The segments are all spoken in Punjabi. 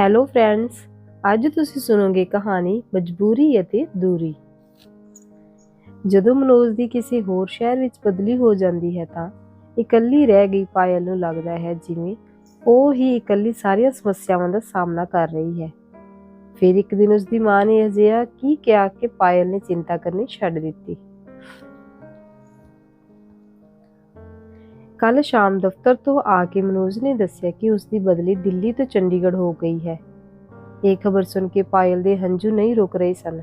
ਹੈਲੋ ਫਰੈਂਡਸ ਅੱਜ ਤੁਸੀਂ ਸੁਣੋਗੇ ਕਹਾਣੀ ਮਜਬੂਰੀ ਅਤੇ ਦੂਰੀ। ਜਦੋਂ ਮਨੋਜ ਦੀ ਕਿਸੇ ਹੋਰ ਸ਼ਹਿਰ ਵਿੱਚ ਬਦਲੀ ਹੋ ਜਾਂਦੀ ਹੈ ਤਾਂ ਇਕੱਲੀ ਰਹਿ ਗਈ ਪਾਇਲ ਨੂੰ ਲੱਗਦਾ ਹੈ ਜਿਵੇਂ ਉਹ ਹੀ ਇਕੱਲੀ ਸਾਰੀਆਂ ਸਮੱਸਿਆਵਾਂ ਦਾ ਸਾਹਮਣਾ ਕਰ ਰਹੀ ਹੈ। ਫਿਰ ਇੱਕ ਦਿਨ ਉਸ ਦੀ ਮਾਂ ਨੇ ਅਜਿਹਾ ਕੀ ਕਿਹਾ ਕਿ ਪਾਇਲ ਨੇ ਚਿੰਤਾ ਕਰਨੀ ਛੱਡ ਦਿੱਤੀ। ਕੱਲ ਸ਼ਾਮ ਦਫ਼ਤਰ ਤੋਂ ਆ ਕੇ ਮਨੋਜ ਨੇ ਦੱਸਿਆ ਕਿ ਉਸ ਦੀ ਬਦਲੀ ਦਿੱਲੀ ਤੋਂ ਚੰਡੀਗੜ੍ਹ ਹੋ ਗਈ ਹੈ। ਇਹ ਖਬਰ ਸੁਣ ਕੇ ਪਾਇਲ ਦੇ ਹੰਝੂ ਨਹੀਂ ਰੁਕ ਰਹੇ ਸਨ।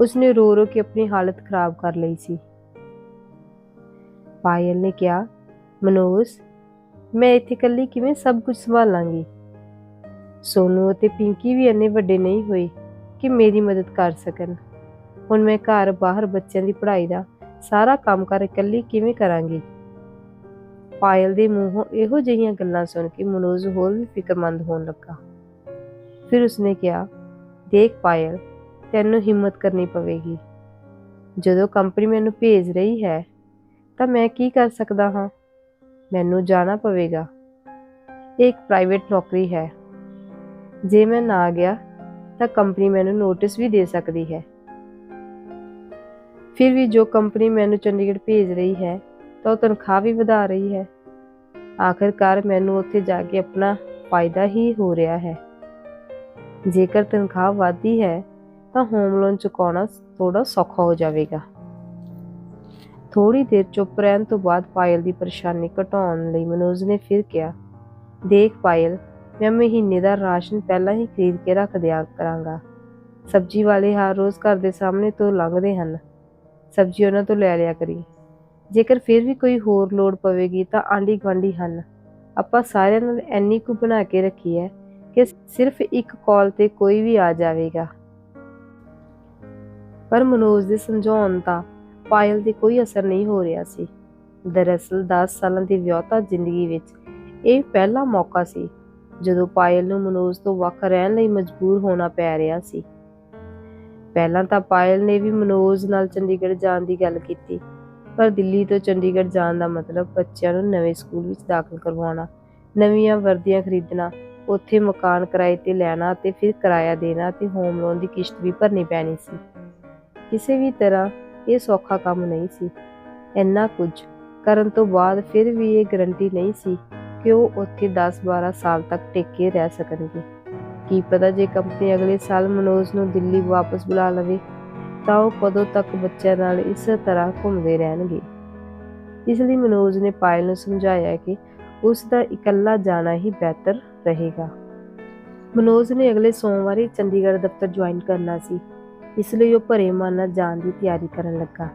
ਉਸਨੇ ਰੋ ਰੋ ਕੇ ਆਪਣੀ ਹਾਲਤ ਖਰਾਬ ਕਰ ਲਈ ਸੀ। ਪਾਇਲ ਨੇ ਕਿਹਾ, ਮਨੋਜ, ਮੈਂ ਇੱਥੇ ਇਕੱਲੀ ਕਿਵੇਂ ਸਭ ਕੁਝ ਸੰਭਾਲਾਂਗੀ? ਸੋਨੂ ਅਤੇ ਪਿੰਕੀ ਵੀ ਇੰਨੇ ਵੱਡੇ ਨਹੀਂ ਹੋਏ ਕਿ ਮੇਰੀ ਮਦਦ ਕਰ ਸਕਣ। ਹੁਣ ਮੈਂ ਘਰ ਬਾਹਰ ਬੱਚਿਆਂ ਦੀ ਪੜ੍ਹਾਈ ਦਾ ਸਾਰਾ ਕੰਮ ਕਰ ਇਕੱਲੀ ਕਿਵੇਂ ਕਰਾਂਗੀ? ਪਾਇਲ ਦੇ ਮੂੰਹੋਂ ਇਹੋ ਜਿਹੀਆਂ ਗੱਲਾਂ ਸੁਣ ਕੇ ਮਨੋਜ ਹੋਰ ਵੀ ਫਿਕਰਮੰਦ ਹੋਣ ਲੱਗਾ। ਫਿਰ ਉਸਨੇ ਕਿਹਾ, ਦੇਖ ਪਾਇਲ, ਤੈਨੂੰ ਹਿੰਮਤ ਕਰਨੀ ਪਵੇਗੀ। ਜਦੋਂ ਕੰਪਨੀ ਮੈਨੂੰ ਭੇਜ ਰਹੀ ਹੈ, ਤਾਂ ਮੈਂ ਕੀ ਕਰ ਸਕਦਾ ਹਾਂ? ਮੈਨੂੰ ਜਾਣਾ ਪਵੇਗਾ। ਇਹ ਇੱਕ ਪ੍ਰਾਈਵੇਟ ਨੌਕਰੀ ਹੈ। ਜੇ ਮੈਂ ਨਾ ਗਿਆ, ਤਾਂ ਕੰਪਨੀ ਮੈਨੂੰ ਨੋਟਿਸ ਵੀ ਦੇ ਸਕਦੀ ਹੈ। ਫਿਰ ਵੀ ਜੋ ਕੰਪਨੀ ਮੈਨੂੰ ਚੰਡੀਗੜ੍ਹ ਭੇਜ ਰਹੀ ਹੈ, ਤਾਂ ਉਹ ਤਨਖਾਹ ਵੀ ਵਧਾ ਰਹੀ ਹੈ। ਆਖਿਰਕਾਰ ਮੈਨੂੰ ਉੱਥੇ ਜਾ ਕੇ ਆਪਣਾ ਫਾਇਦਾ ਹੀ ਹੋ ਰਿਹਾ ਹੈ। ਜੇਕਰ ਤਨਖਾਹ ਵਧਦੀ ਹੈ, ਤਾਂ ਹੋਮ ਲੋਨ ਚੁਕਾਉਣਾ ਥੋੜਾ ਸੌਖਾ ਹੋ ਜਾਵੇਗਾ। ਥੋੜੀ ਦੇਰ ਚੁੱਪ ਰਹਿਣ ਤੋਂ ਬਾਅਦ ਪਾਇਲ ਦੀ ਪਰੇਸ਼ਾਨੀ ਘਟਾਉਣ ਲਈ ਮਨੋਜ ਨੇ ਫਿਰ ਕਿਹਾ, ਦੇਖ ਪਾਇਲ, ਮੈਂ ਮਹੀਨੇ ਦਾ ਰਾਸ਼ਨ ਪਹਿਲਾਂ ਹੀ ਖਰੀਦ ਕੇ ਰੱਖ ਦਿਆ ਕਰਾਂਗਾ। ਸਬਜ਼ੀ ਵਾਲੇ ਹਰ ਰੋਜ਼ ਘਰ ਦੇ ਸਾਹਮਣੇ ਤੋਂ ਲੰਘਦੇ ਹਨ। ਸਬਜ਼ੀ ਉਹਨਾਂ ਤੋਂ ਲੈ ਲਿਆ ਕਰੀ। ਜੇਕਰ ਫਿਰ ਵੀ ਕੋਈ ਹੋਰ ਲੋੜ ਪਵੇਗੀ ਤਾਂ ਆਂਢੀ ਗੁਆਂਢੀ ਹਨ। ਆਪਾਂ ਸਾਰਿਆਂ ਨਾਲ ਐਨੀ ਕੁ ਬਣਾ ਕੇ ਰੱਖੀ ਹੈ ਕਿ ਸਿਰਫ ਇੱਕ ਕਾਲ ਤੇ ਕੋਈ ਵੀ ਆ ਜਾਵੇਗਾ। ਪਰ ਮਨੋਜ ਦੇ ਸਮਝਾਉਣ ਦਾ ਪਾਇਲ ਤੇ ਕੋਈ ਅਸਰ ਨਹੀਂ ਹੋ ਰਿਹਾ ਸੀ। ਦਰਅਸਲ 10 ਸਾਲਾਂ ਦੀ ਵਿਆਹਤਾ ਜ਼ਿੰਦਗੀ ਵਿੱਚ ਇਹ ਪਹਿਲਾ ਮੌਕਾ ਸੀ, ਜਦੋਂ ਪਾਇਲ ਨੂੰ ਮਨੋਜ ਤੋਂ ਵੱਖ ਰਹਿਣ ਲਈ ਮਜਬੂਰ ਹੋਣਾ ਪੈ ਰਿਹਾ ਸੀ। ਪਹਿਲਾਂ ਤਾਂ ਪਾਇਲ ਨੇ ਵੀ ਮਨੋਜ ਨਾਲ ਚੰਡੀਗੜ੍ਹ ਜਾਣ ਦੀ ਗੱਲ ਕੀਤੀ। ਪਰ ਦਿੱਲੀ ਤੋਂ ਚੰਡੀਗੜ੍ਹ ਜਾਣ ਦਾ ਮਤਲਬ ਬੱਚਿਆਂ ਨੂੰ ਨਵੇਂ ਸਕੂਲ ਵਿੱਚ ਦਾਖਲ ਕਰਵਾਉਣਾ, ਨਵੀਆਂ ਵਰਦੀਆਂ ਖਰੀਦਣਾ, ਉੱਥੇ ਮਕਾਨ ਕਿਰਾਏ ਤੇ ਲੈਣਾ ਤੇ ਫਿਰ ਕਿਰਾਇਆ ਦੇਣਾ ਤੇ ਹੋਮ ਲੋਨ ਦੀ ਕਿਸ਼ਤ ਵੀ ਭਰਨੀ ਪੈਣੀ ਸੀ। ਕਿਸੇ ਵੀ ਤਰ੍ਹਾਂ ਇਹ ਸੌਖਾ ਕੰਮ ਨਹੀਂ ਸੀ। ਇੰਨਾ ਕੁਝ ਕਰਨ ਤੋਂ ਬਾਅਦ ਫਿਰ ਵੀ ਇਹ ਗਰੰਟੀ ਨਹੀਂ ਸੀ ਕਿ ਉਹ ਉੱਥੇ 10-12 ਸਾਲ ਤੱਕ ਟਿਕੇ ਰਹਿ ਸਕਣਗੇ। ਕੀ ਪਤਾ ਜੇ ਕੰਪਨੀ ਅਗਲੇ ਸਾਲ ਮਨੋਜ ਨੂੰ ਦਿੱਲੀ ਵਾਪਸ ਬੁਲਾ ਲਵੇ। ਤਾਂ ਉਹ ਕਦੋਂ ਤੱਕ ਬੱਚਿਆਂ ਨਾਲ ਇਸ ਤਰ੍ਹਾਂ ਘੁੰਮਦੇ ਰਹਿਣਗੇ? ਇਸ ਲਈ ਮਨੋਜ ਨੇ ਪਾਇਲ ਨੂੰ ਸਮਝਾਇਆ ਕਿ ਉਸ ਦਾ ਇਕੱਲਾ ਜਾਣਾ ਹੀ ਬਿਹਤਰ ਰਹੇਗਾ। ਮਨੋਜ ਨੇ ਅਗਲੇ ਸੋਮਵਾਰ ਹੀ ਚੰਡੀਗੜ੍ਹ ਦਫ਼ਤਰ ਜੁਆਇਨ ਕਰਨਾ ਸੀ। ਇਸ ਲਈ ਉਹ ਭਰੇ ਮਨ ਨਾਲ ਜਾਣ ਦੀ ਤਿਆਰੀ ਕਰਨ ਲੱਗਾ।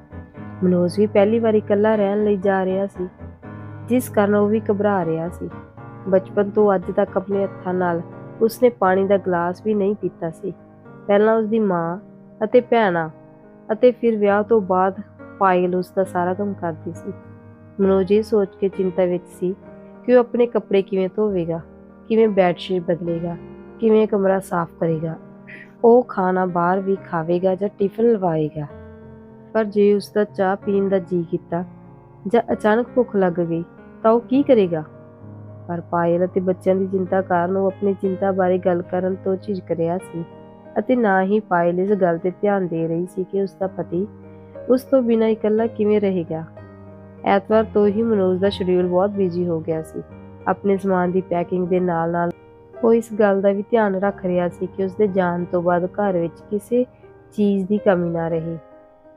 ਮਨੋਜ ਵੀ ਪਹਿਲੀ ਵਾਰ ਇਕੱਲਾ ਰਹਿਣ ਲਈ ਜਾ ਰਿਹਾ ਸੀ, ਜਿਸ ਕਾਰਨ ਉਹ ਵੀ ਘਬਰਾ ਰਿਹਾ ਸੀ। ਬਚਪਨ ਤੋਂ ਅੱਜ ਤੱਕ ਆਪਣੇ ਹੱਥਾਂ ਨਾਲ ਉਸਨੇ ਪਾਣੀ ਦਾ ਗਲਾਸ ਵੀ ਨਹੀਂ ਪੀਤਾ ਸੀ। ਪਹਿਲਾਂ ਉਸਦੀ ਮਾਂ ਅਤੇ ਭੈਣਾਂ ਅਤੇ ਫਿਰ ਵਿਆਹ ਤੋਂ ਬਾਅਦ ਪਾਇਲ ਉਸ ਦਾ ਸਾਰਾ ਕੰਮ ਕਰਦੀ ਸੀ। ਮਨੋਜ ਇਹ ਸੋਚ ਕੇ ਚਿੰਤਾ ਵਿੱਚ ਸੀ ਕਿ ਉਹ ਆਪਣੇ ਕੱਪੜੇ ਕਿਵੇਂ ਧੋਵੇਗਾ, ਕਿਵੇਂ ਬੈੱਡਸ਼ੀਟ ਬਦਲੇਗਾ, ਕਿਵੇਂ ਕਮਰਾ ਸਾਫ਼ ਕਰੇਗਾ। ਉਹ ਖਾਣਾ ਬਾਹਰ ਵੀ ਖਾਵੇਗਾ ਜਾਂ ਟਿਫਨ ਲਵਾਏਗਾ। ਪਰ ਜੇ ਉਸ ਦਾ ਚਾਹ ਪੀਣ ਦਾ ਜੀ ਕੀਤਾ ਜਾਂ ਅਚਾਨਕ ਭੁੱਖ ਲੱਗ ਗਈ ਤਾਂ ਉਹ ਕੀ ਕਰੇਗਾ? ਪਰ ਪਾਇਲ ਅਤੇ ਬੱਚਿਆਂ ਦੀ ਚਿੰਤਾ ਕਾਰਨ ਉਹ ਆਪਣੀ ਚਿੰਤਾ ਬਾਰੇ ਗੱਲ ਕਰਨ ਤੋਂ ਝਿਜਕ ਰਿਹਾ ਸੀ। ਅਤੇ ਨਾ ਹੀ ਪਾਇਲ ਇਸ ਗੱਲ ਤੇ ਧਿਆਨ ਦੇ ਰਹੀ ਸੀ ਕਿ ਉਸ ਦਾ ਪਤੀ ਉਸ ਤੋਂ ਬਿਨਾਂ ਇਕੱਲਾ ਕਿਵੇਂ ਰਹੇਗਾ। ਐਤਵਾਰ ਤੋਂ ਹੀ ਮਨੋਜ ਦਾ ਸ਼ਡਿਊਲ ਬਹੁਤ ਬਿਜ਼ੀ ਹੋ ਗਿਆ ਸੀ। ਆਪਣੇ ਸਮਾਨ ਦੀ ਪੈਕਿੰਗ ਦੇ ਨਾਲ-ਨਾਲ ਉਹ ਇਸ ਗੱਲ ਦਾ ਵੀ ਧਿਆਨ ਰੱਖ ਰਿਹਾ ਸੀ ਕਿ ਉਸ ਦੇ ਜਾਣ ਤੋਂ ਬਾਅਦ ਘਰ ਵਿੱਚ ਕਿਸੇ ਚੀਜ਼ ਦੀ ਕਮੀ ਨਾ ਰਹੇ,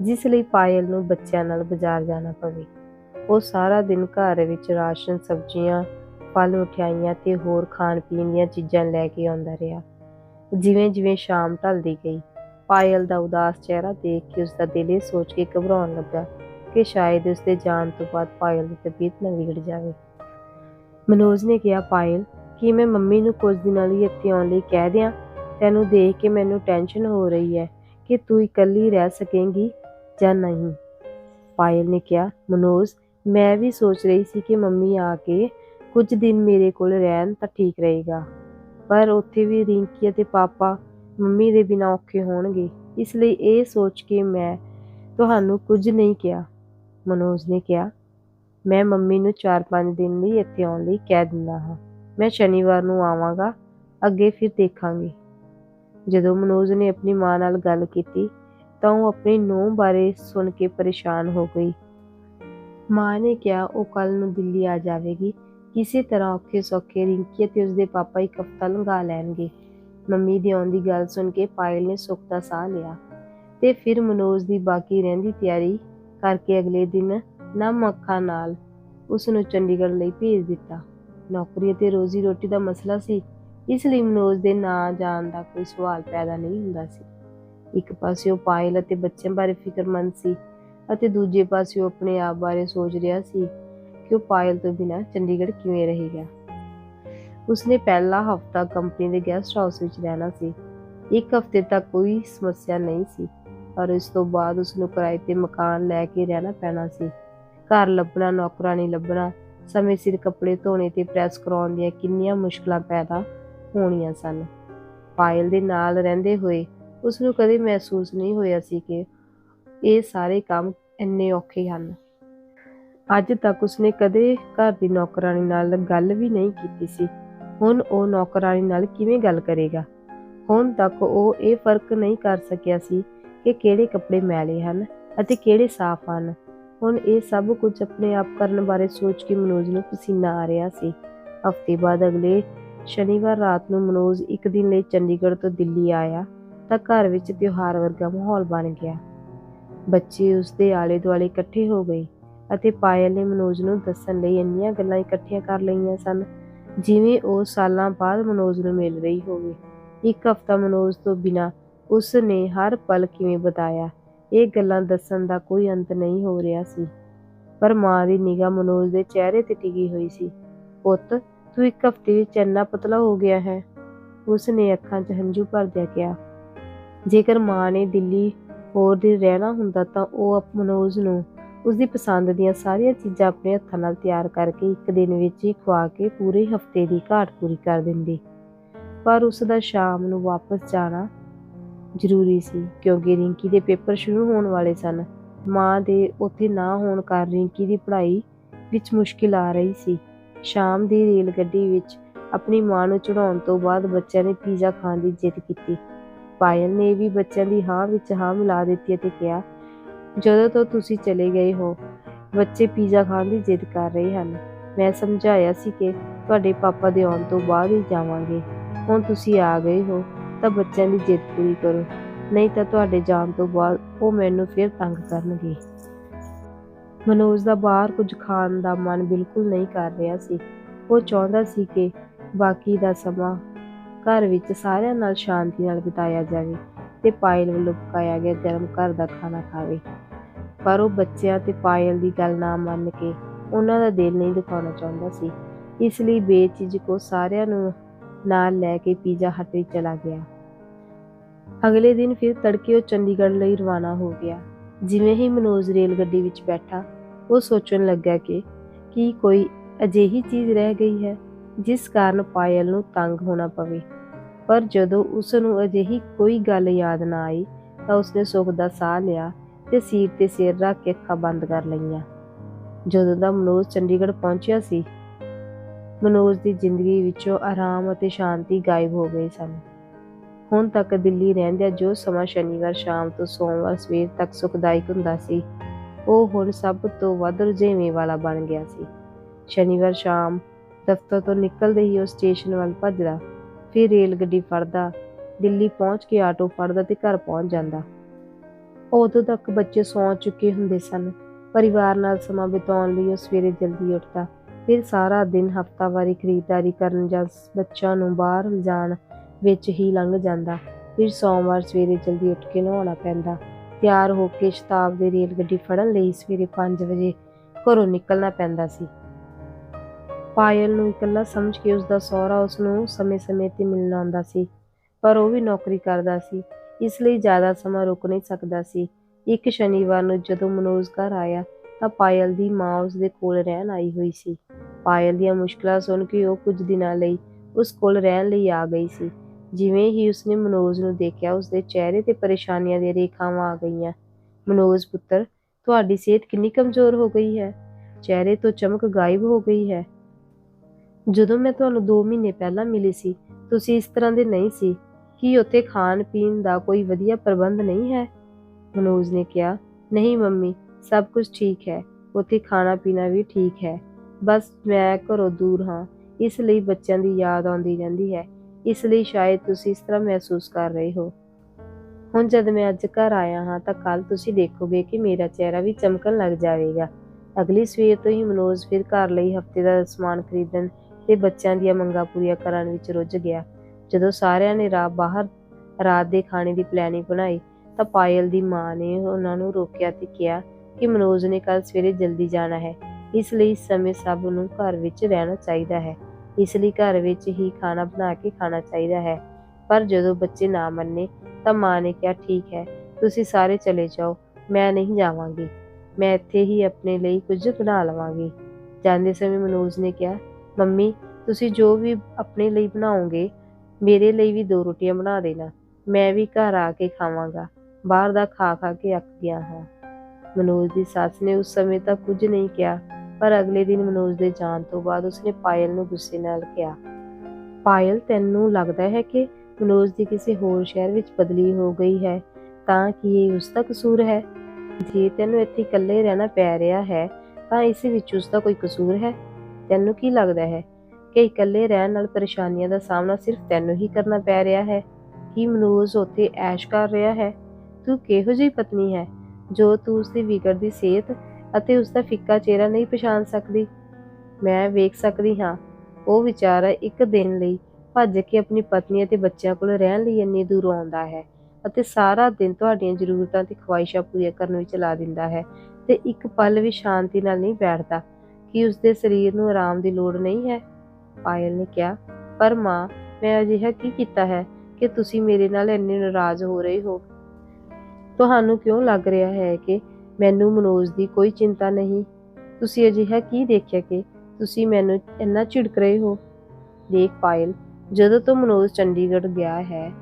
ਜਿਸ ਲਈ ਪਾਇਲ ਨੂੰ ਬੱਚਿਆਂ ਨਾਲ ਬਾਜ਼ਾਰ ਜਾਣਾ ਪਵੇ। ਉਹ ਸਾਰਾ ਦਿਨ ਘਰ ਵਿੱਚ ਰਾਸ਼ਨ, ਸਬਜ਼ੀਆਂ ਫਲ ਮਠਿਆਈਆਂ ਤੇ ਹੋਰ ਖਾਣ ਪੀਣ ਦੀਆਂ ਚੀਜ਼ਾਂ ਲੈ ਕੇ ਆਉਂਦਾ ਰਿਹਾ। ਜਿਵੇਂ ਜਿਵੇਂ ਸ਼ਾਮ ਢਲਦੀ ਗਈ, ਪਾਇਲ ਦਾ ਉਦਾਸ ਚਿਹਰਾ ਦੇਖ ਕੇ ਉਸ ਦਾ ਦਿਲ ਇਹ ਸੋਚ ਕੇ ਘਬਰਾਉਣ ਲੱਗਾ ਕਿ ਸ਼ਾਇਦ ਉਸ ਦੇ ਜਾਣ ਤੋਂ ਬਾਅਦ ਪਾਇਲ ਦੀ ਤਬੀਅਤ ਨਾ ਵਿਗੜ ਜਾਵੇ। ਮਨੋਜ ਨੇ ਕਿਹਾ, ਪਾਇਲ, ਕਿ ਮੈਂ ਮੰਮੀ ਨੂੰ ਕੁਝ ਦਿਨਾਂ ਲਈ ਇੱਥੇ ਆਉਣ ਲਈ ਕਹਿ ਦਿਆਂ? ਤੈਨੂੰ ਦੇਖ ਕੇ ਮੈਨੂੰ ਟੈਨਸ਼ਨ ਹੋ ਰਹੀ ਹੈ ਕਿ ਤੂੰ ਇਕੱਲੀ ਰਹਿ ਸਕੇਂਗੀ ਜਾਂ ਨਹੀਂ? ਪਾਇਲ ਨੇ ਕਿਹਾ, ਮਨੋਜ, ਮੈਂ ਵੀ ਸੋਚ ਰਹੀ ਸੀ ਕਿ ਮੰਮੀ ਆ ਕੇ ਕੁਝ ਦਿਨ ਮੇਰੇ ਕੋਲ ਰਹਿਣ ਤਾਂ ਠੀਕ ਰਹੇਗਾ। ਪਰ ਉੱਥੇ ਵੀ ਰਿੰਕੀ ਅਤੇ ਪਾਪਾ ਮੰਮੀ ਦੇ ਬਿਨਾਂ ਔਖੇ ਹੋਣਗੇ। ਇਸ ਲਈ ਇਹ ਸੋਚ ਕੇ ਮੈਂ ਤੁਹਾਨੂੰ ਕੁਝ ਨਹੀਂ ਕਿਹਾ। ਮਨੋਜ ਨੇ ਕਿਹਾ, ਮੈਂ ਮੰਮੀ ਨੂੰ 4-5 ਦਿਨ ਲਈ ਇੱਥੇ ਆਉਣ ਲਈ ਕਹਿ ਦਿੰਦਾ ਹਾਂ। ਮੈਂ ਸ਼ਨੀਵਾਰ ਨੂੰ ਆਵਾਂਗਾ, ਅੱਗੇ ਫਿਰ ਦੇਖਾਂਗੇ। ਜਦੋਂ ਮਨੋਜ ਨੇ ਆਪਣੀ ਮਾਂ ਨਾਲ ਗੱਲ ਕੀਤੀ, ਤਾਂ ਉਹ ਆਪਣੀ ਨੂੰਹ ਬਾਰੇ ਸੁਣ ਕੇ ਪਰੇਸ਼ਾਨ ਹੋ ਗਈ। ਮਾਂ ਨੇ ਕਿਹਾ, ਉਹ ਕੱਲ ਨੂੰ ਦਿੱਲੀ ਆ ਜਾਵੇਗੀ ਕਿਸੇ ਤਰ੍ਹਾਂ ਔਖੇ ਸੌਖੇ ਰਿੰਕੀ ਅਤੇ ਉਸਦੇ ਪਾਪਾ ਇੱਕ ਹਫ਼ਤਾ ਲੰਘਾ ਲੈਣਗੇ। ਮੰਮੀ ਦੇ ਆਉਣ ਦੀ ਗੱਲ ਸੁਣ ਕੇ ਪਾਇਲ ਨੇ ਸੁੱਖ ਦਾ ਸਾਹ ਲਿਆ ਤੇ ਫਿਰ ਮਨੋਜ ਦੀ ਬਾਕੀ ਰਹਿੰਦੀ ਤਿਆਰੀ ਕਰਕੇ ਅਗਲੇ ਦਿਨ ਨਮ ਅੱਖਾਂ ਨਾਲ ਉਸ ਨੂੰ ਚੰਡੀਗੜ੍ਹ ਲਈ ਭੇਜ ਦਿੱਤਾ। ਨੌਕਰੀ ਅਤੇ ਰੋਜ਼ੀ ਰੋਟੀ ਦਾ ਮਸਲਾ ਸੀ, ਇਸ ਲਈ ਮਨੋਜ ਦੇ ਨਾ ਜਾਣ ਦਾ ਕੋਈ ਸਵਾਲ ਪੈਦਾ ਨਹੀਂ ਹੁੰਦਾ ਸੀ। ਇੱਕ ਪਾਸੇ ਉਹ ਪਾਇਲ ਅਤੇ ਬੱਚਿਆਂ ਬਾਰੇ ਫਿਕਰਮੰਦ ਸੀ ਅਤੇ ਦੂਜੇ ਪਾਸੇ ਉਹ ਆਪਣੇ ਆਪ ਬਾਰੇ ਸੋਚ ਰਿਹਾ ਸੀ ਕਿ ਉਹ ਪਾਇਲ ਤੋਂ ਬਿਨਾਂ ਚੰਡੀਗੜ੍ਹ ਕਿਵੇਂ ਰਹੇਗਾ? ਉਸਨੇ ਪਹਿਲਾ ਹਫਤਾ ਕੰਪਨੀ ਦੇ ਗੈਸਟ ਹਾਊਸ ਵਿੱਚ ਰਹਿਣਾ ਸੀ। ਇੱਕ ਹਫ਼ਤੇ ਤੱਕ ਕੋਈ ਸਮੱਸਿਆ ਨਹੀਂ ਸੀ, ਪਰ ਇਸ ਤੋਂ ਬਾਅਦ ਉਸ ਨੂੰ ਕਿਰਾਏ ਤੇ ਮਕਾਨ ਲੈ ਕੇ ਰਹਿਣਾ ਪੈਣਾ ਸੀ। ਘਰ ਲੱਭਣਾ ਨੌਕਰਾਨੀ ਲੱਭਣਾ, ਸਮੇਂ ਸਿਰ ਕੱਪੜੇ ਧੋਣੇ ਤੇ ਪ੍ਰੈਸ ਕਰਾਉਣ ਦੀਆਂ ਕਿੰਨੀਆਂ ਮੁਸ਼ਕਲਾਂ ਪੈਦਾ ਹੋਣੀਆਂ ਸਨ। ਪਾਇਲ ਦੇ ਨਾਲ ਰਹਿੰਦੇ ਹੋਏ ਉਸ ਨੂੰ ਕਦੇ ਮਹਿਸੂਸ ਨਹੀਂ ਹੋਇਆ ਸੀ ਕਿ ਇਹ ਸਾਰੇ ਕੰਮ ਇੰਨੇ ਔਖੇ ਹਨ। ਅੱਜ ਤੱਕ ਉਸਨੇ ਕਦੇ ਘਰ ਦੀ ਨੌਕਰਾਨੀ ਨਾਲ ਗੱਲ ਵੀ ਨਹੀਂ ਕੀਤੀ ਸੀ। ਹੁਣ ਉਹ ਨੌਕਰਾਨੀ ਨਾਲ ਕਿਵੇਂ ਗੱਲ ਕਰੇਗਾ? ਹੁਣ ਤੱਕ ਉਹ ਇਹ ਫ਼ਰਕ ਨਹੀਂ ਕਰ ਸਕਿਆ ਸੀ ਕਿ ਕਿਹੜੇ ਕੱਪੜੇ ਮੈਲੇ ਹਨ ਅਤੇ ਕਿਹੜੇ ਸਾਫ਼ ਹਨ। ਹੁਣ ਇਹ ਸਭ ਕੁਝ ਆਪਣੇ ਆਪ ਕਰਨ ਬਾਰੇ ਸੋਚ ਕੇ ਮਨੋਜ ਨੂੰ ਪਸੀਨਾ ਆ ਰਿਹਾ ਸੀ। ਹਫ਼ਤੇ ਬਾਅਦ ਅਗਲੇ ਸ਼ਨੀਵਾਰ ਰਾਤ ਨੂੰ ਮਨੋਜ ਇੱਕ ਦਿਨ ਲਈ ਚੰਡੀਗੜ੍ਹ ਤੋਂ ਦਿੱਲੀ ਆਇਆ ਤਾਂ ਘਰ ਵਿੱਚ ਤਿਉਹਾਰ ਵਰਗਾ ਮਾਹੌਲ ਬਣ ਗਿਆ। ਬੱਚੇ ਉਸ ਦੇ ਆਲੇ ਦੁਆਲੇ ਇਕੱਠੇ ਹੋ ਗਏ। ਅਤੇ ਪਾਇਲ ਨੇ ਮਨੋਜ ਨੂੰ ਦੱਸਣ ਲਈ ਇੰਨੀਆਂ ਗੱਲਾਂ ਇਕੱਠੀਆਂ ਕਰ ਲਈਆਂ ਸਨ, ਜਿਵੇਂ ਉਹ ਸਾਲਾਂ ਬਾਅਦ ਮਨੋਜ ਨੂੰ ਮਿਲ ਰਹੀ ਹੋਵੇ। ਇੱਕ ਹਫ਼ਤਾ ਮਨੋਜ ਤੋਂ ਬਿਨਾ ਉਸ ਨੇ ਹਰ ਪਲ ਕਿਵੇਂ ਬਤਾਇਆ, ਇਹ ਗੱਲਾਂ ਦੱਸਣ ਦਾ ਕੋਈ ਅੰਤ ਨਹੀਂ ਹੋ ਰਿਹਾ ਸੀ। ਪਰ ਮਾਂ ਦੀ ਨਿਗਾਹ ਮਨੋਜ ਦੇ ਚਿਹਰੇ ਤੇ ਟਿਕੀ ਹੋਈ ਸੀ। ਪੁੱਤ, ਤੂੰ ਇੱਕ ਹਫ਼ਤੇ ਵਿੱਚ ਇੰਨਾ ਪਤਲਾ ਹੋ ਗਿਆ ਹੈ? ਉਸ ਨੇ ਅੱਖਾਂ 'ਚ ਹੰਝੂ ਭਰਦਿਆਂ ਕਿਹਾ। ਜੇਕਰ ਮਾਂ ਨੇ ਦਿੱਲੀ ਹੋਰ ਦਿਨ ਰਹਿਣਾ ਹੁੰਦਾ ਤਾਂ ਉਹ ਮਨੋਜ ਨੂੰ ਉਸ ਦੀ ਪਸੰਦ ਦੀਆਂ ਸਾਰੀਆਂ ਚੀਜ਼ਾਂ ਆਪਣੇ ਹੱਥਾਂ ਨਾਲ ਤਿਆਰ ਕਰਕੇ ਇੱਕ ਦਿਨ ਵਿੱਚ ਹੀ ਖਵਾ ਕੇ ਪੂਰੇ ਹਫ਼ਤੇ ਦੀ ਘਾਟ ਪੂਰੀ ਕਰ ਦਿੰਦੀ। ਪਰ ਉਸ ਦਾ ਸ਼ਾਮ ਨੂੰ ਵਾਪਸ ਜਾਣਾ ਜ਼ਰੂਰੀ ਸੀ, ਕਿਉਂਕਿ ਰਿੰਕੀ ਦੇ ਪੇਪਰ ਸ਼ੁਰੂ ਹੋਣ ਵਾਲੇ ਸਨ। ਮਾਂ ਦੇ ਉੱਥੇ ਨਾ ਹੋਣ ਕਾਰਨ ਰਿੰਕੀ ਦੀ ਪੜ੍ਹਾਈ ਵਿੱਚ ਮੁਸ਼ਕਿਲ ਆ ਰਹੀ ਸੀ। ਸ਼ਾਮ ਦੀ ਰੇਲ ਗੱਡੀ ਵਿੱਚ ਆਪਣੀ ਮਾਂ ਨੂੰ ਚੜਾਉਣ ਤੋਂ ਬਾਅਦ ਬੱਚਿਆਂ ਨੇ ਪੀਜ਼ਾ ਖਾਣ ਦੀ ਜਿੱਦ ਕੀਤੀ। ਪਾਇਲ ਨੇ ਵੀ ਬੱਚਿਆਂ ਦੀ ਹਾਂ ਵਿੱਚ ਹਾਂ ਮਿਲਾ ਦਿੱਤੀ ਅਤੇ ਕਿਹਾ ਜਦੋਂ ਤੋਂ ਤੁਸੀਂ ਚਲੇ ਗਏ ਹੋ, ਬੱਚੇ ਪੀਜ਼ਾ ਖਾਣ ਦੀ ਜਿੱਦ ਕਰ ਰਹੇ ਹਨ। ਮੈਂ ਸਮਝਾਇਆ ਸੀ ਕਿ ਤੁਹਾਡੇ ਪਾਪਾ ਦੇ ਆਉਣ ਤੋਂ ਬਾਅਦ ਹੀ ਜਾਵਾਂਗੇ। ਹੁਣ ਤੁਸੀਂ ਆ ਗਏ ਹੋ, ਤਾਂ ਬੱਚਿਆਂ ਦੀ ਜਿੱਦ ਪੂਰੀ ਕਰੋ। ਨਹੀਂ ਤਾਂ ਤੁਹਾਡੇ ਜਾਣ ਤੋਂ ਬਾਅਦ ਉਹ ਮੈਨੂੰ ਫਿਰ ਤੰਗ ਕਰਨਗੇ। ਮਨੋਜ ਦਾ ਬਾਹਰ ਕੁਝ ਖਾਣ ਦਾ ਮਨ ਬਿਲਕੁਲ ਨਹੀਂ ਕਰ ਰਿਹਾ ਸੀ। ਉਹ ਚਾਹੁੰਦਾ ਸੀ ਕਿ ਬਾਕੀ ਦਾ ਸਮਾਂ ਘਰ ਵਿੱਚ ਸਾਰਿਆਂ ਨਾਲ ਸ਼ਾਂਤੀ ਨਾਲ ਬਿਤਾਇਆ ਜਾਵੇ ਤੇ ਪਾਇਲ ਵੱਲੋਂ ਪਕਾਇਆ ਗਿਆ ਗਰਮ ਘਰ ਦਾ ਖਾਣਾ ਖਾਵੇ। ਪਰ ਉਹ ਬੱਚਿਆਂ ਤੇ ਪਾਇਲ ਦੀ ਗੱਲ ਨਾ ਮੰਨ ਕੇ ਉਹਨਾਂ ਦਾ ਦਿਲ ਨਹੀਂ ਦਿਖਾਉਣਾ ਚਾਹੁੰਦਾ ਸੀ। ਇਸ ਲਈ ਬੇਚਿਜਕੋ ਸਾਰਿਆਂ ਨੂੰ ਨਾਲ ਲੈ ਕੇ ਪੀਜ਼ਾ ਹਟ ਵਿੱਚ ਚਲਾ ਗਿਆ। ਅਗਲੇ ਦਿਨ ਫਿਰ ਤੜਕੇ ਉਹ ਚੰਡੀਗੜ੍ਹ ਲਈ ਰਵਾਨਾ ਹੋ ਗਿਆ। ਜਿਵੇਂ ਹੀ ਮਨੋਜ ਰੇਲ ਗੱਡੀ ਵਿੱਚ ਬੈਠਾ, ਉਹ ਸੋਚਣ ਲੱਗਾ ਕਿ, ਕੀ ਕੋਈ ਅਜਿਹੀ ਚੀਜ਼ ਰਹਿ ਗਈ ਹੈ ਜਿਸ ਕਾਰਨ ਪਾਇਲ ਨੂੰ ਤੰਗ ਹੋਣਾ ਪਵੇ। ਪਰ ਜਦੋਂ ਉਸ ਨੂੰ ਅਜਿਹੀ ਕੋਈ ਗੱਲ ਯਾਦ ਨਾ ਆਈ ਤਾਂ ਉਸਨੇ ਸੁੱਖ ਦਾ ਸਾਹ ਲਿਆ ਤੇ ਸੀਟ ਤੇ ਸਿਰ ਰੱਖ ਕੇ ਅੱਖਾਂ ਬੰਦ ਕਰ ਲਈਆਂ। ਜਦੋਂ ਦਾ ਮਨੋਜ ਚੰਡੀਗੜ੍ਹ ਪਹੁੰਚਿਆ ਸੀ, ਮਨੋਜ ਦੀ ਜ਼ਿੰਦਗੀ ਵਿੱਚੋਂ ਆਰਾਮ ਅਤੇ ਸ਼ਾਂਤੀ ਗਾਇਬ ਹੋ ਗਏ ਸਨ। ਹੁਣ ਤੱਕ ਦਿੱਲੀ ਰਹਿੰਦਿਆਂ ਜੋ ਸਮਾਂ ਸ਼ਨੀਵਾਰ ਸ਼ਾਮ ਤੋਂ ਸੋਮਵਾਰ ਸਵੇਰ ਤੱਕ ਸੁਖਦਾਇਕ ਹੁੰਦਾ ਸੀ, ਉਹ ਹੁਣ ਸਭ ਤੋਂ ਵੱਧ ਰੁਝੇਵੇਂ ਵਾਲਾ ਬਣ ਗਿਆ ਸੀ। ਸ਼ਨੀਵਾਰ ਸ਼ਾਮ ਦਫ਼ਤਰ ਤੋਂ ਨਿਕਲਦੇ ਹੀ ਉਹ ਸਟੇਸ਼ਨ ਵੱਲ ਭੱਜਦਾ, ਫਿਰ ਰੇਲ ਗੱਡੀ ਫੜਦਾ, ਦਿੱਲੀ ਪਹੁੰਚ ਕੇ ਆਟੋ ਫੜਦਾ ਤੇ ਘਰ ਪਹੁੰਚ ਜਾਂਦਾ। ਉਦੋਂ ਤੱਕ ਬੱਚੇ ਸੌਂ ਚੁੱਕੇ ਹੁੰਦੇ ਸਨ। ਪਰਿਵਾਰ ਨਾਲ ਸਮਾਂ ਬਿਤਾਉਣ ਲਈ ਉਹ ਸਵੇਰੇ ਜਲਦੀ ਉੱਠਦਾ। ਫਿਰ ਸਾਰਾ ਦਿਨ ਹਫ਼ਤਾਵਾਰੀ ਖਰੀਦਦਾਰੀ ਕਰਨ ਜਾਂ ਬੱਚਿਆਂ ਨੂੰ ਬਾਹਰ ਲਿਜਾਣ ਵਿੱਚ ਹੀ ਲੰਘ ਜਾਂਦਾ। ਫਿਰ ਸੋਮਵਾਰ ਸਵੇਰੇ ਜਲਦੀ ਉੱਠ ਕੇ ਨਹਾਉਣਾ ਪੈਂਦਾ। ਤਿਆਰ ਹੋ ਕੇ ਸ਼ਤਾਬਦੀ ਰੇਲ ਗੱਡੀ ਫੜਨ ਲਈ ਸਵੇਰੇ 5 ਵਜੇ ਘਰੋਂ ਨਿਕਲਣਾ ਪੈਂਦਾ ਸੀ। ਪਾਇਲ ਨੂੰ ਇਕੱਲਾ ਸਮਝ ਕੇ ਉਸ ਦਾ ਸਹੁਰਾ ਉਸ ਨੂੰ ਸਮੇਂ-ਸਮੇਂ ਤੇ ਮਿਲਣ ਆਉਂਦਾ ਸੀ। ਪਰ ਉਹ ਵੀ ਨੌਕਰੀ ਕਰਦਾ ਸੀ। ਇਸ ਲਈ ਜ਼ਿਆਦਾ ਸਮਾਂ ਰੁਕ ਨਹੀਂ ਸਕਦਾ ਸੀ। ਇੱਕ ਸ਼ਨੀਵਾਰ ਨੂੰ ਜਦੋਂ ਮਨੋਜ ਘਰ ਆਇਆ, ਤਾਂ ਪਾਇਲ ਦੀ ਮਾਂ ਉਸ ਦੇ ਕੋਲ ਰਹਿਣ ਆਈ ਹੋਈ ਸੀ। ਪਾਇਲ ਦੀਆਂ ਮੁਸ਼ਕਲਾਂ ਸੁਣ ਕੇ ਉਹ ਕੁਝ ਦਿਨਾਂ ਲਈ ਉਸ ਕੋਲ ਰਹਿਣ ਲਈ ਆ ਗਈ ਸੀ। ਜਿਵੇਂ ਹੀ ਉਸਨੇ ਮਨੋਜ ਨੂੰ ਦੇਖਿਆ, ਉਸਦੇ ਚਿਹਰੇ ਤੇ ਪਰੇਸ਼ਾਨੀਆਂ ਦੀਆਂ ਰੇਖਾਵਾਂ ਆ ਗਈਆਂ। ਮਨੋਜ ਪੁੱਤਰ, ਤੁਹਾਡੀ ਸਿਹਤ ਕਿੰਨੀ ਕਮਜ਼ੋਰ ਹੋ ਗਈ ਹੈ? ਚਿਹਰੇ ਤੋਂ ਚਮਕ ਗਾਇਬ ਹੋ ਗਈ ਹੈ। ਜਦੋਂ ਮੈਂ ਤੁਹਾਨੂੰ 2 ਮਹੀਨੇ ਪਹਿਲਾਂ ਮਿਲੀ ਸੀ, ਤੁਸੀਂ ਇਸ ਤਰ੍ਹਾਂ ਦੇ ਨਹੀਂ ਸੀ। ਕੀ ਉੱਥੇ ਖਾਣ ਪੀਣ ਦਾ ਕੋਈ ਵਧੀਆ ਪ੍ਰਬੰਧ ਨਹੀਂ ਹੈ? ਮਨੋਜ ਨੇ ਕਿਹਾ, ਨਹੀਂ ਮੰਮੀ, ਸਭ ਕੁਝ ਠੀਕ ਹੈ। ਉੱਥੇ ਖਾਣਾ ਪੀਣਾ ਵੀ ਠੀਕ ਹੈ। ਬਸ ਮੈਂ ਘਰੋਂ ਦੂਰ ਹਾਂ। ਇਸ ਲਈ ਬੱਚਿਆਂ ਦੀ ਯਾਦ ਆਉਂਦੀ ਰਹਿੰਦੀ ਹੈ। ਇਸ ਲਈ ਸ਼ਾਇਦ ਤੁਸੀਂ ਇਸ ਤਰ੍ਹਾਂ ਮਹਿਸੂਸ ਕਰ ਰਹੇ ਹੋ। ਹੁਣ ਜਦ ਮੈਂ ਅੱਜ ਘਰ ਆਇਆ ਹਾਂ ਤਾਂ ਕੱਲ ਤੁਸੀਂ ਦੇਖੋਗੇ ਕਿ ਮੇਰਾ ਚਿਹਰਾ ਵੀ ਚਮਕਣ ਲੱਗ ਜਾਵੇਗਾ। ਅਗਲੀ ਸਵੇਰ ਤੋਂ ਹੀ ਮਨੋਜ ਫਿਰ ਘਰ ਲਈ ਹਫ਼ਤੇ ਦਾ ਸਮਾਨ ਖਰੀਦਣ ਤੇ ਬੱਚਿਆਂ ਦੀਆਂ ਮੰਗਾਂ ਪੂਰੀਆਂ ਕਰਨ ਵਿੱਚ ਰੁੱਝ ਗਿਆ। ਜਦੋਂ ਸਾਰਿਆਂ ਨੇ ਰਾਤ ਬਾਹਰ, ਰਾਤ ਦੇ ਖਾਣੇ ਦੀ ਪਲੈਨਿੰਗ ਬਣਾਈ, ਤਾਂ ਪਾਇਲ ਦੀ ਮਾਂ ਨੇ ਉਹਨਾਂ ਨੂੰ ਰੋਕਿਆ ਤੇ ਕਿਹਾ ਕਿ ਮਨੋਜ ਨੇ ਕੱਲ ਸਵੇਰੇ ਜਲਦੀ ਜਾਣਾ ਹੈ। ਇਸ ਲਈ ਸਮੇਂ ਸਭ ਨੂੰ ਘਰ ਵਿੱਚ ਰਹਿਣਾ ਚਾਹੀਦਾ ਹੈ। ਇਸ ਲਈ ਘਰ ਵਿੱਚ ਹੀ ਖਾਣਾ ਬਣਾ ਕੇ ਖਾਣਾ ਚਾਹੀਦਾ ਹੈ। ਪਰ ਜਦੋਂ ਬੱਚੇ ਨਾ ਮੰਨੇ, ਤਾਂ ਮਾਂ ਨੇ ਕਿਹਾ, ਠੀਕ ਹੈ, ਤੁਸੀਂ ਸਾਰੇ ਚਲੇ ਜਾਓ, ਮੈਂ ਨਹੀਂ ਜਾਵਾਂਗੀ। ਮੈਂ ਇੱਥੇ ਹੀ ਆਪਣੇ ਲਈ ਕੁਝ ਬਣਾ ਲਵਾਂਗੀ। ਜਾਂਦੇ ਸਮੇਂ ਮਨੋਜ ਨੇ ਕਿਹਾ, ਮੰਮੀ, ਤੁਸੀਂ ਜੋ ਵੀ ਆਪਣੇ ਲਈ ਬਣਾਓਗੇ ਮੇਰੇ ਲਈ ਵੀ ਦੋ ਰੋਟੀਆਂ ਬਣਾ ਦੇਣਾ। ਮੈਂ ਵੀ ਘਰ ਆ ਕੇ ਖਾਵਾਂਗਾ। ਬਾਹਰ ਦਾ ਖਾ ਖਾ ਕੇ ਅੱਕ ਗਿਆ ਹਾਂ। ਮਨੋਜ ਦੀ ਸੱਸ ਨੇ ਉਸ ਸਮੇਂ ਤਾਂ ਕੁਝ ਨਹੀਂ ਕਿਹਾ, ਪਰ ਅਗਲੇ ਦਿਨ ਮਨੋਜ ਦੇ ਜਾਣ ਤੋਂ ਬਾਅਦ ਉਸਨੇ ਪਾਇਲ ਨੂੰ ਗੁੱਸੇ ਨਾਲ ਕਿਹਾ। ਪਾਇਲ, ਤੈਨੂੰ ਲੱਗਦਾ ਹੈ ਕਿ ਮਨੋਜ ਦੀ ਕਿਸੇ ਹੋਰ ਸ਼ਹਿਰ ਵਿੱਚ ਬਦਲੀ ਹੋ ਗਈ ਹੈ? ਤਾਂ ਕੀ ਇਹ ਉਸ ਦਾ ਕਸੂਰ ਹੈ? ਜੇ ਤੈਨੂੰ ਇੱਥੇ ਇਕੱਲੇ ਰਹਿਣਾ ਪੈ ਰਿਹਾ ਹੈ, ਤਾਂ ਇਸ ਵਿੱਚ ਉਸ ਦਾ ਕੋਈ ਕਸੂਰ ਹੈ? ਤੈਨੂੰ ਕੀ ਲੱਗਦਾ ਹੈ? ਕਿ ਇਕੱਲੇ ਰਹਿਣ ਨਾਲ ਪਰੇਸ਼ਾਨੀਆਂ ਦਾ ਸਾਹਮਣਾ ਸਿਰਫ ਤੈਨੂੰ ਹੀ ਕਰਨਾ ਪੈ ਰਿਹਾ ਹੈ। ਕੀ ਮਨੋਜ ਉੱਥੇ ਐਸ਼ ਕਰ ਰਿਹਾ ਹੈ? ਤੂੰ ਕਿਹੋ ਜਿਹੀ ਪਤਨੀ ਹੈ, ਜੋ ਤੂੰ ਉਸ ਦੀ ਵਿਗੜਦੀ ਸਿਹਤ ਅਤੇ ਉਸ ਦਾ ਫਿੱਕਾ ਚਿਹਰਾ ਨਹੀਂ ਪਛਾਣ ਸਕਦੀ? ਮੈਂ ਵੇਖ ਸਕਦੀ ਹਾਂ। ਉਹ ਵਿਚਾਰਾ ਇੱਕ ਦਿਨ ਲਈ ਭੱਜ ਕੇ ਆਪਣੀ ਪਤਨੀ ਅਤੇ ਬੱਚਿਆਂ ਕੋਲ ਰਹਿਣ ਲਈ ਇੰਨੀ ਦੂਰ ਆਉਂਦਾ ਹੈ ਅਤੇ ਸਾਰਾ ਦਿਨ ਤੁਹਾਡੀਆਂ ਜ਼ਰੂਰਤਾਂ ਤੇ ਖੁਆਇਸ਼ਾਂ ਪੂਰੀਆਂ ਕਰਨ ਵਿੱਚ ਲਾ ਦਿੰਦਾ ਹੈ ਤੇ ਇੱਕ ਪਲ ਵੀ ਸ਼ਾਂਤੀ ਨਾਲ ਨਹੀਂ ਬੈਠਦਾ। ਕਿ ਉਸ ਦੇ ਸਰੀਰ ਨੂੰ ਆਰਾਮ ਦੀ ਲੋੜ ਨਹੀਂ ਹੈ? ਪਾਇਲ ਨੇ ਕਿਹਾ, ਪਰ ਮਾਂ, ਮੈਂ ਅਜਿਹਾ ਕੀ ਕੀਤਾ ਹੈ ਕਿ ਤੁਸੀਂ ਮੇਰੇ ਨਾਲ ਇੰਨੇ ਨਾਰਾਜ਼ ਹੋ ਰਹੇ ਹੋ? ਤੁਹਾਨੂੰ ਕਿਉਂ ਲੱਗ ਰਿਹਾ ਹੈ ਕਿ ਮੈਨੂੰ ਮਨੋਜ ਦੀ ਕੋਈ ਚਿੰਤਾ ਨਹੀਂ? ਤੁਸੀਂ ਅਜਿਹਾ ਕੀ ਦੇਖਿਆ ਕਿ ਤੁਸੀਂ ਮੈਨੂੰ ਇੰਨਾ ਝਿੜਕ ਰਹੇ ਹੋ? ਦੇਖ ਪਾਇਲ, ਜਦੋਂ ਤੋਂ ਮਨੋਜ ਚੰਡੀਗੜ੍ਹ ਗਿਆ ਹੈ,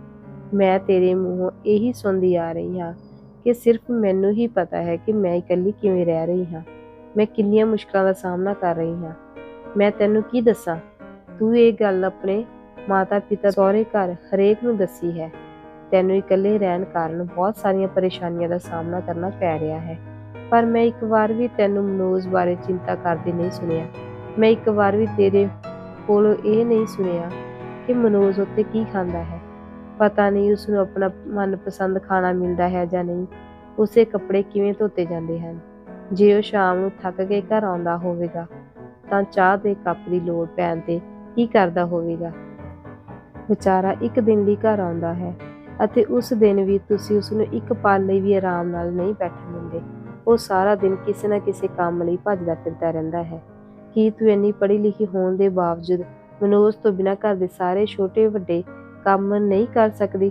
ਮੈਂ ਤੇਰੇ ਮੂੰਹੋਂ ਇਹੀ ਸੁਣਦੀ ਆ ਰਹੀ ਹਾਂ ਕਿ ਸਿਰਫ ਮੈਨੂੰ ਹੀ ਪਤਾ ਹੈ ਕਿ ਮੈਂ ਇਕੱਲੀ ਕਿਵੇਂ ਰਹਿ ਰਹੀ ਹਾਂ। ਮੈਂ ਕਿੰਨੀਆਂ ਮੁਸ਼ਕਲਾਂ ਦਾ ਸਾਹਮਣਾ ਕਰ ਰਹੀ ਹਾਂ। ਮੈਂ ਤੈਨੂੰ ਕੀ ਦੱਸਾਂ? ਤੂੰ ਇਹ ਗੱਲ ਆਪਣੇ ਮਾਤਾ ਪਿਤਾ ਸਹੁਰੇ ਘਰ ਹਰੇਕ ਨੂੰ ਦੱਸੀ ਹੈ। ਤੈਨੂੰ ਇਕੱਲੇ ਰਹਿਣ ਕਾਰਨ ਬਹੁਤ ਸਾਰੀਆਂ ਪਰੇਸ਼ਾਨੀਆਂ ਦਾ ਸਾਹਮਣਾ ਕਰਨਾ ਪੈ ਰਿਹਾ ਹੈ। ਪਰ ਮੈਂ ਇੱਕ ਵਾਰ ਵੀ ਤੈਨੂੰ ਮਨੋਜ ਬਾਰੇ ਚਿੰਤਾ ਕਰਦੇ ਨਹੀਂ ਸੁਣਿਆ। ਮੈਂ ਇੱਕ ਵਾਰ ਵੀ ਤੇਰੇ ਕੋਲੋਂ ਇਹ ਨਹੀਂ ਸੁਣਿਆ ਕਿ ਮਨੋਜ ਉੱਤੇ ਕੀ ਖਾਂਦਾ ਹੈ। ਪਤਾ ਨਹੀਂ ਉਸ ਨੂੰ ਆਪਣਾ ਮਨਪਸੰਦ ਖਾਣਾ ਮਿਲਦਾ ਹੈ ਜਾਂ ਨਹੀਂ। ਉਸੇ ਕੱਪੜੇ ਕਿਵੇਂ ਧੋਤੇ ਜਾਂਦੇ ਹਨ। ਜੇ ਉਹ ਸ਼ਾਮ ਨੂੰ ਥੱਕ ਕੇ ਘਰ ਆਉਂਦਾ ਹੋਵੇਗਾ ਤਾਂ ਚਾਹ ਦੇ ਕੱਪ ਦੀ ਲੋੜ ਪੈਣ ਤੇ ਕੀ ਕਰਦਾ ਹੋਵੇਗਾ? ਵਿਚਾਰਾ ਇੱਕ ਦਿਨ ਲਈ ਘਰ ਆਉਂਦਾ ਹੈ ਅਤੇ ਉਸ ਦਿਨ ਵੀ ਤੁਸੀਂ ਉਸ ਨੂੰ ਇੱਕ ਪਲ ਲਈ ਵੀ ਆਰਾਮ ਨਾਲ ਨਹੀਂ ਬੈਠਣ ਦਿੰਦੇ। ਉਹ ਸਾਰਾ ਦਿਨ ਕਿਸੇ ਨਾ ਕਿਸੇ ਕੰਮ ਲਈ ਭੱਜਦਾ ਫਿਰਦਾ ਰਹਿੰਦਾ ਹੈ। ਕੀ ਤੂੰ ਇੰਨੀ ਪੜ੍ਹੀ ਲਿਖੀ ਹੋਣ ਦੇ ਬਾਵਜੂਦ ਮਨੋਜ ਤੋਂ ਬਿਨਾਂ ਘਰ ਦੇ ਸਾਰੇ ਛੋਟੇ ਵੱਡੇ ਕੰਮ ਨਹੀਂ ਕਰ ਸਕਦੀ?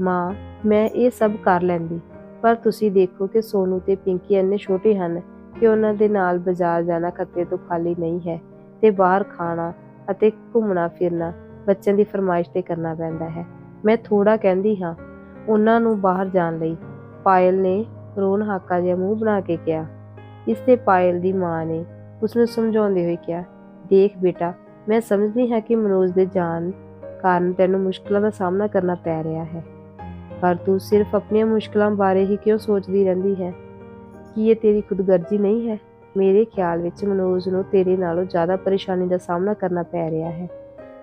ਮਾਂ, ਮੈਂ ਇਹ ਸਭ ਕਰ ਲੈਂਦੀ, ਪਰ ਤੁਸੀਂ ਦੇਖੋ ਕਿ ਸੋਨੂ ਤੇ ਪਿੰਕੀ ਇੰਨੇ ਛੋਟੇ ਹਨ ਕਿ ਉਹਨਾਂ ਦੇ ਨਾਲ ਬਾਜ਼ਾਰ ਜਾਣਾ ਖਤਰੇ ਤੋਂ ਖਾਲੀ ਨਹੀਂ ਹੈ ਤੇ ਬਾਹਰ ਖਾਣਾ ਅਤੇ ਘੁੰਮਣਾ ਫਿਰਨਾ ਬੱਚਿਆਂ ਦੀ ਫਰਮਾਇਸ਼ ਤੇ ਕਰਨਾ ਪੈਂਦਾ ਹੈ। ਮੈਂ ਥੋੜਾ ਕਹਿੰਦੀ ਹਾਂ ਉਹਨਾਂ ਨੂੰ ਬਾਹਰ ਜਾਣ ਲਈ। ਪਾਇਲ ਨੇ ਰੋਣ ਹਾਕਾ ਜਿਹਾ ਮੂੰਹ ਬਣਾ ਕੇ ਕਿਹਾ। ਇਸ ਤੇ ਪਾਇਲ ਦੀ ਮਾਂ ਨੇ ਉਸ ਨੂੰ ਸਮਝਾਉਂਦੇ ਹੋਏ ਕਿਹਾ, ਦੇਖ ਬੇਟਾ, ਮੈਂ ਸਮਝਦੀ ਹਾਂ ਕਿ ਮਨੋਜ ਦੇ ਜਾਣ ਕਾਰਨ ਤੈਨੂੰ ਮੁਸ਼ਕਲਾਂ ਦਾ ਸਾਹਮਣਾ ਕਰਨਾ ਪੈ ਰਿਹਾ ਹੈ। ਪਰ ਤੂੰ ਸਿਰਫ ਆਪਣੀਆਂ ਮੁਸ਼ਕਲਾਂ ਬਾਰੇ ਹੀ ਕਿਉਂ ਸੋਚਦੀ ਰਹਿੰਦੀ ਹੈ? ਕੀ ਇਹ ਤੇਰੀ ਖੁਦਗਰਜ਼ੀ ਨਹੀਂ ਹੈ? ਮੇਰੇ ਖਿਆਲ ਵਿੱਚ ਮਨੋਜ ਨੂੰ ਤੇਰੇ ਨਾਲੋਂ ਜ਼ਿਆਦਾ ਪਰੇਸ਼ਾਨੀ ਦਾ ਸਾਹਮਣਾ ਕਰਨਾ ਪੈ ਰਿਹਾ ਹੈ।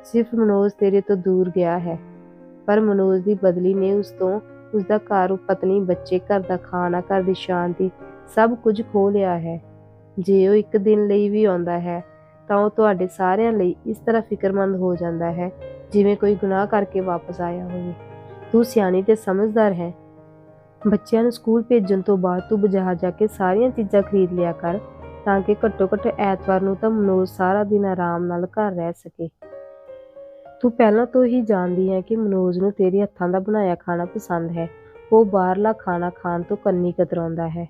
ਸਿਰਫ ਮਨੋਜ ਤੇਰੇ ਤੋਂ ਦੂਰ ਗਿਆ ਹੈ। ਪਰ ਮਨੋਜ ਦੀ ਬਦਲੀ ਨੇ ਉਸ ਤੋਂ ਉਸ ਦਾ ਘਰ ਪਤਨੀ, ਬੱਚੇ, ਘਰ ਦਾ ਖਾਣਾ, ਘਰ ਦੀ ਸ਼ਾਂਤੀ ਸਭ ਕੁਝ ਖੋ ਲਿਆ ਹੈ। ਜੇ ਉਹ ਇੱਕ ਦਿਨ ਲਈ ਵੀ ਆਉਂਦਾ ਹੈ, ਤਾਂ ਉਹ ਤੁਹਾਡੇ ਸਾਰਿਆਂ ਲਈ ਇਸ ਤਰ੍ਹਾਂ ਫਿਕਰਮੰਦ ਹੋ ਜਾਂਦਾ ਹੈ ਜਿਵੇਂ ਕੋਈ ਗੁਨਾਹ ਕਰਕੇ ਵਾਪਸ ਆਇਆ ਹੋਵੇ। ਤੂੰ ਸਿਆਣੀ ਤੇ ਸਮਝਦਾਰ ਹੈ। ਬੱਚਿਆਂ ਨੂੰ ਸਕੂਲ ਭੇਜਣ ਤੋਂ ਬਾਅਦ ਤੂੰ ਬਾਜ਼ਾਰ ਜਾ ਕੇ ਸਾਰੀਆਂ ਚੀਜ਼ਾਂ ਖਰੀਦ ਲਿਆ ਕਰ। ਤਾਂ ਕਿ ਘੱਟੋ ਘੱਟ ਐਤਵਾਰ ਨੂੰ ਤਾਂ ਮਨੋਜ ਸਾਰਾ ਦਿਨ ਆਰਾਮ ਨਾਲ ਘਰ ਰਹਿ ਸਕੇ। ਤੂੰ ਪਹਿਲਾਂ ਤੋਂ ਹੀ ਜਾਣਦੀ ਹੈ ਕਿ ਮਨੋਜ ਨੂੰ ਤੇਰੇ ਹੱਥਾਂ ਦਾ ਬਣਾਇਆ ਖਾਣਾ ਪਸੰਦ ਹੈ। ਉਹ ਬਾਹਰਲਾ ਖਾਣਾ ਖਾਣ ਤੋਂ ਕੰਨੀ ਕਤਰਾਉਂਦਾ ਹੈ।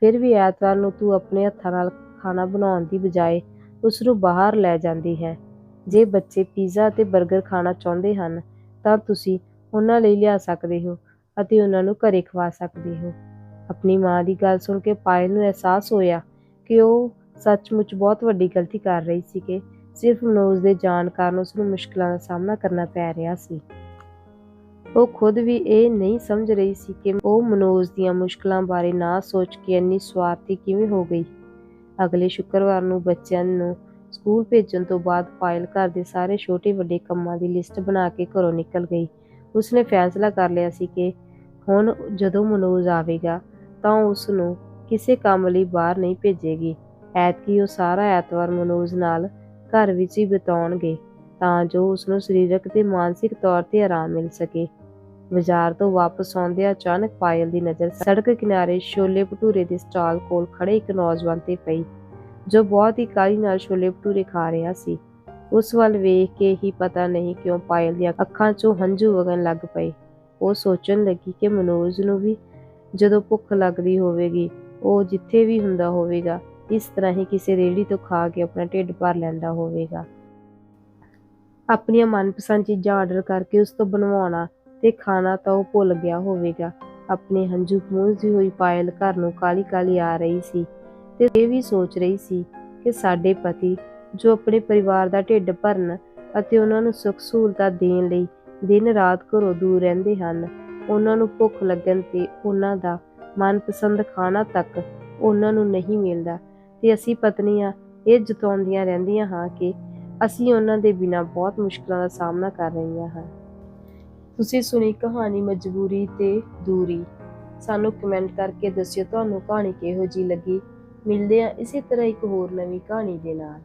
ਫਿਰ ਵੀ ਐਤਵਾਰ ਨੂੰ ਤੂੰ ਆਪਣੇ ਹੱਥਾਂ ਨਾਲ ਖਾਣਾ ਬਣਾਉਣ ਦੀ ਬਜਾਏ ਉਸ ਨੂੰ ਬਾਹਰ ਲੈ ਜਾਂਦੀ ਹੈ। ਜੇ ਬੱਚੇ ਪੀਜ਼ਾ ਅਤੇ 버ਗਰ ਖਾਣਾ ਚਾਹੁੰਦੇ ਹਨ, ਤਾਂ ਤੁਸੀਂ ਉਹਨਾਂ ਲਈ ਲਿਆ ਸਕਦੇ ਹੋ ਅਤੇ ਉਹਨਾਂ ਨੂੰ ਘਰੇ ਖਵਾ ਸਕਦੇ ਹੋ। ਆਪਣੀ ਮਾਂ ਦੀ ਗੱਲ ਸੁਣ ਕੇ ਪਾਇਲ ਨੂੰ ਅਹਿਸਾਸ ਹੋਇਆ ਕਿ ਉਹ ਸੱਚਮੁੱਚ ਬਹੁਤ ਵੱਡੀ ਗਲਤੀ ਕਰ ਰਹੀ ਸੀ ਕਿ ਸਿਰਫ ਮਨੋਜ ਦੇ ਜਾਣ ਕਾਰਨ ਉਸ ਨੂੰ ਮੁਸ਼ਕਲਾਂ ਦਾ ਸਾਹਮਣਾ ਕਰਨਾ ਪੈ ਰਿਹਾ ਸੀ। ਉਹ ਖੁਦ ਵੀ ਇਹ ਨਹੀਂ ਸਮਝ ਰਹੀ ਸੀ ਕਿ ਉਹ ਮਨੋਜ ਦੀਆਂ ਮੁਸ਼ਕਲਾਂ ਬਾਰੇ ਨਾ ਸੋਚ ਕੇ ਇੰਨੀ ਸਵਾਰਥੀ ਕਿਵੇਂ ਹੋ ਗਈ। ਅਗਲੇ ਸ਼ੁੱਕਰਵਾਰ ਨੂੰ ਬੱਚਿਆਂ ਨੂੰ ਸਕੂਲ ਭੇਜਣ ਤੋਂ ਬਾਅਦ ਪਾਇਲ ਘਰ ਦੇ ਸਾਰੇ ਛੋਟੇ ਵੱਡੇ ਕੰਮਾਂ ਦੀ ਲਿਸਟ ਬਣਾ ਕੇ ਘਰੋਂ ਨਿਕਲ ਗਈ। ਉਸਨੇ ਫੈਸਲਾ ਕਰ ਲਿਆ ਸੀ ਕਿ ਹੁਣ ਜਦੋਂ ਮਨੋਜ ਆਵੇਗਾ ਤਾਂ ਉਸ ਨੂੰ ਕਿਸੇ ਕੰਮ ਲਈ ਬਾਹਰ ਨਹੀਂ ਭੇਜੇਗੀ। ਐਤਕੀ ਉਹ ਸਾਰਾ ਐਤਵਾਰ ਮਨੋਜ ਨਾਲ ਘਰ ਵਿੱਚ ਹੀ ਬਿਤਾਉਣਗੇ, ਤਾਂ ਜੋ ਉਸ ਨੂੰ ਸਰੀਰਕ ਤੇ ਮਾਨਸਿਕ ਤੌਰ ਤੇ ਆਰਾਮ ਮਿਲ ਸਕੇ। ਬਾਜ਼ਾਰ ਤੋਂ ਵਾਪਸ ਆਉਂਦਿਆਂ ਅਚਾਨਕ ਪਾਇਲ ਦੀ ਨਜ਼ਰ ਸੜਕ ਕਿਨਾਰੇ ਛੋਲੇ ਭਟੂਰੇ ਦੇ ਸਟਾਲ ਕੋਲ ਖੜੇ ਇੱਕ ਨੌਜਵਾਨ ਤੇ ਪਈ, ਜੋ ਬਹੁਤ ਹੀ ਕਾਹਲੀ ਨਾਲ ਛੋਲੇ ਭਟੂਰੇ ਖਾ ਰਿਹਾ ਸੀ। ਉਸ ਵੱਲ ਵੇਖ ਕੇ ਹੀ ਪਤਾ ਨਹੀਂ ਕਿਉਂ ਪਾਇਲ ਦੀਆਂ ਅੱਖਾਂ 'ਚੋਂ ਹੰਝੂ ਵਗਣ ਲੱਗ ਪਏ। ਉਹ ਸੋਚਣ ਲੱਗੀ ਕਿ ਮਨੋਜ ਨੂੰ ਵੀ ਜਦੋਂ ਭੁੱਖ ਲੱਗਦੀ ਹੋਵੇਗੀ ਉਹ ਜਿੱਥੇ ਵੀ ਹੁੰਦਾ ਹੋਵੇਗਾ, ਇਸ ਤਰ੍ਹਾਂ ਹੀ ਕਿਸੇ ਰੇੜੀ ਤੋਂ ਖਾ ਕੇ ਆਪਣਾ ਢਿੱਡ ਭਰ ਲੈਂਦਾ ਹੋਵੇਗਾ। ਆਪਣੀਆਂ ਮਨਪਸੰਦ ਚੀਜ਼ਾਂ ਆਰਡਰ ਕਰਕੇ ਉਸ ਤੋਂ ਬਣਵਾਉਣਾ ਤੇ ਖਾਣਾ ਤਾਂ ਉਹ ਭੁੱਲ ਗਿਆ ਹੋਵੇਗਾ। ਆਪਣੇ ਹੰਝੂ ਪੂੰਝਦੀ ਹੋਈ ਪਾਇਲ ਘਰ ਨੂੰ ਕਾਲੀ ਕਾਲੀ ਆ ਰਹੀ ਸੀ ਤੇ ਇਹ ਵੀ ਸੋਚ ਰਹੀ ਸੀ ਕਿ ਸਾਡੇ ਪਤੀ ਜੋ ਆਪਣੇ ਪਰਿਵਾਰ ਦਾ ਢਿੱਡ ਭਰਨ ਅਤੇ ਉਹਨਾਂ ਨੂੰ ਸੁੱਖ ਸਹੂਲਤਾਂ ਦੇਣ ਲਈ ਦਿਨ ਰਾਤ ਘਰੋਂ ਦੂਰ ਰਹਿੰਦੇ ਹਨ, ਉਹਨਾਂ ਨੂੰ ਭੁੱਖ ਲੱਗਣ ਤੇ ਉਹਨਾਂ ਦਾ ਮਨਪਸੰਦ ਖਾਣਾ ਤੱਕ ਉਹਨਾਂ ਨੂੰ ਨਹੀਂ ਮਿਲਦਾ। ਤੇ ਅਸੀਂ ਪਤਨੀਆਂ ਇਹ ਜਤਾਉਂਦੀਆਂ ਰਹਿੰਦੀਆਂ ਹਾਂ ਕਿ ਅਸੀਂ ਉਹਨਾਂ ਦੇ ਬਿਨਾਂ ਬਹੁਤ ਮੁਸ਼ਕਲਾਂ ਦਾ ਸਾਹਮਣਾ ਕਰ ਰਹੀਆਂ ਹਾਂ। ਤੁਸੀਂ ਸੁਣੀ ਕਹਾਣੀ ਮਜਬੂਰੀ ਤੇ ਦੂਰੀ। ਸਾਨੂੰ ਕਮੈਂਟ ਕਰਕੇ ਦੱਸਿਓ ਤੁਹਾਨੂੰ ਕਹਾਣੀ ਕਿਹੋ ਜੀ ਲੱਗੀ। ਮਿਲਦੇ ਆ ਇਸੇ ਤਰ੍ਹਾਂ ਇੱਕ ਹੋਰ ਨਵੀਂ ਕਹਾਣੀ ਦੇ ਨਾਲ।